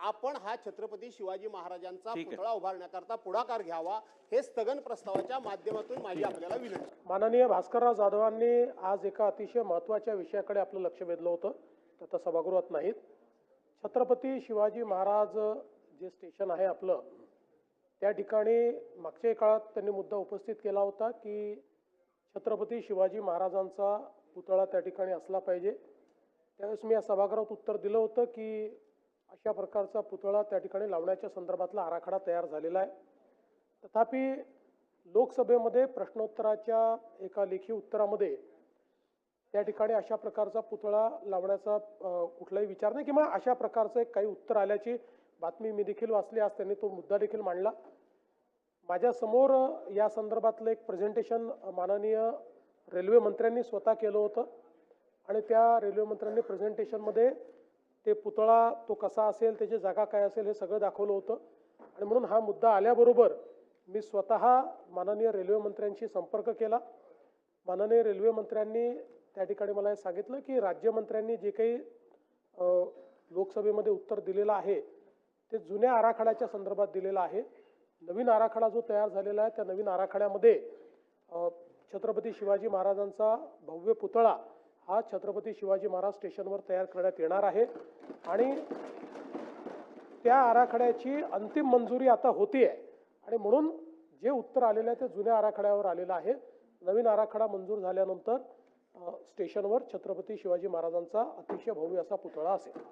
आपण हा छत्रपती शिवाजी महाराजांचा ठीक आहे. पुतळा उभारण्याकरता पुढाकार घ्यावा हे स्थगन प्रस्तावाच्या माध्यमातून माझी आपल्याला विनंती. माननीय भास्करराव जाधवांनी आज एका अतिशय महत्त्वाच्या विषयाकडे आपलं लक्ष वेधलं होतं. ते आता सभागृहात नाहीत. छत्रपती शिवाजी महाराज जे स्टेशन आहे आपलं त्या ठिकाणी मागच्या काळात त्यांनी मुद्दा उपस्थित केला होता की छत्रपती शिवाजी महाराजांचा पुतळा त्या ठिकाणी असला पाहिजे. त्यावेळेस मी या सभागृहात उत्तर दिलं होतं की अशा प्रकारचा पुतळा त्या ठिकाणी लावण्याच्या संदर्भातला आराखडा तयार झालेला आहे. तथापि लोकसभेमध्ये प्रश्नोत्तराच्या एका लेखी उत्तरामध्ये त्या ठिकाणी अशा प्रकारचा पुतळा लावण्याचा कुठलाही विचार नाही किंवा अशा प्रकारचं एक काही उत्तर आल्याची बातमी मी देखील वाचली आज त्यांनी तो मुद्दा देखील मांडला. माझ्यासमोर या संदर्भातलं एक प्रेझेंटेशन माननीय रेल्वे मंत्र्यांनी स्वतः केलं होतं आणि त्या रेल्वे मंत्र्यांनी प्रेझेंटेशनमध्ये ते पुतळा तो कसा असेल त्याची जागा काय असेल हे सगळं दाखवलं होतं. आणि म्हणून हा मुद्दा आल्याबरोबर मी स्वतः माननीय रेल्वे मंत्र्यांशी संपर्क केला. माननीय रेल्वे मंत्र्यांनी त्या ठिकाणी मला हे सांगितलं की राज्यमंत्र्यांनी जे काही लोकसभेमध्ये उत्तर दिलेलं आहे ते जुन्या आराखड्याच्या संदर्भात दिलेलं आहे. नवीन आराखडा जो तयार झालेला आहे त्या नवीन आराखड्यामध्ये छत्रपती शिवाजी महाराजांचा भव्य पुतळा हा छत्रपती शिवाजी महाराज स्टेशनवर तयार करण्यात येणार आहे. आणि त्या आराखड्याची अंतिम मंजुरी आता होती आहे आणि म्हणून जे उत्तर आलेलं आहे ते जुन्या आराखड्यावर आलेलं आहे. नवीन आराखडा मंजूर झाल्यानंतर स्टेशनवर छत्रपती शिवाजी महाराजांचा अतिशय भव्य असा पुतळा असेल.